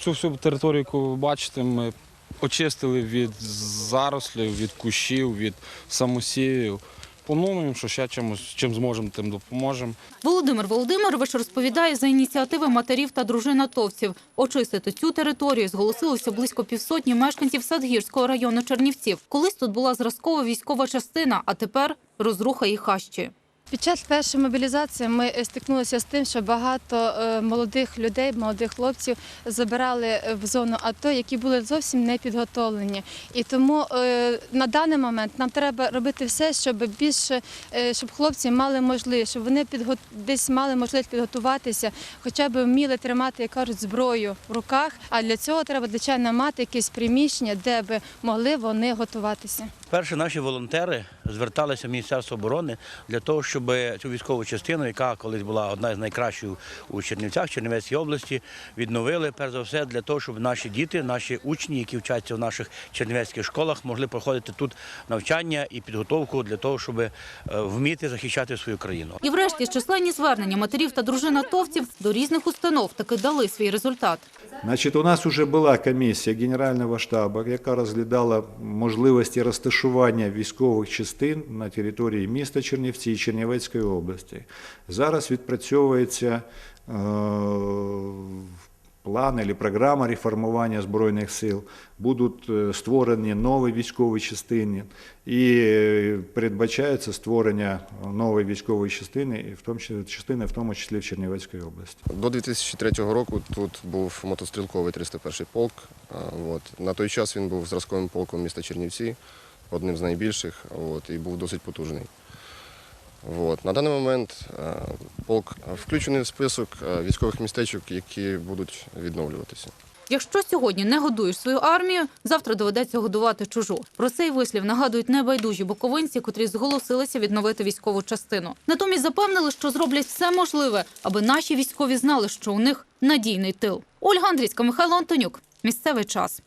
Цю всю територію, яку ви бачите, ми очистили від зарослів, від кущів, від самосіїв. Плануємо, що ще чимось, чим зможемо, тим допоможемо. Володимир Володимирович розповідає за ініціативи матерів та дружин атовців. Очистити цю територію зголосилося близько півсотні мешканців Садгірського району Чернівців. Колись тут була зразкова військова частина, а тепер розруха і хащі. Під час першої мобілізації ми е, стикнулися з тим, що багато е, молодих людей, молодих хлопців забирали е, в зону АТО, які були зовсім не підготовлені. І тому на даний момент нам треба робити все, щоб більше щоб хлопці мали можливість, щоб вони підго... десь мали можливість підготуватися, хоча б вміли тримати, як кажуть, зброю в руках. А для цього треба, звичайно, мати якесь приміщення, де би могли вони готуватися. Перше наші волонтери зверталися в Міністерство оборони для того, щоб цю військову частину, яка колись була одна з найкращих у Чернівцях, Чернівецькій області, відновили перш за все для того, щоб наші діти, наші учні, які вчаться в наших чернівецьких школах, могли проходити тут навчання і підготовку для того, щоб е, вміти захищати свою країну. І врешті численні звернення матерів та дружин атовців до різних установ таки дали свій результат. Значить, у нас вже була комісія Генерального штабу, яка розглядала можливості розташування військових частин на території міста Чернівці і Чернівецької області. Зараз відпрацьовується е, план або програма реформування Збройних сил. Будуть е, створені нові військові частини і е, передбачається створення нової військової частини, в тому числі частини, в тому числі в Чернівецькій області. До 2003 року тут був мотострілковий 301 полк. От. На той час він був зразковим полком міста Чернівці, одним з найбільших, от, і був досить потужний. От. На даний момент е, полк включений в список е, військових містечок, які будуть відновлюватися. Якщо сьогодні не годуєш свою армію, завтра доведеться годувати чужу. Про цей вислів нагадують небайдужі буковинці, котрі зголосилися відновити військову частину. Натомість запевнили, що зроблять все можливе, аби наші військові знали, що у них надійний тил. Ольга Андрійська, Михайло Антонюк. Місцевий час.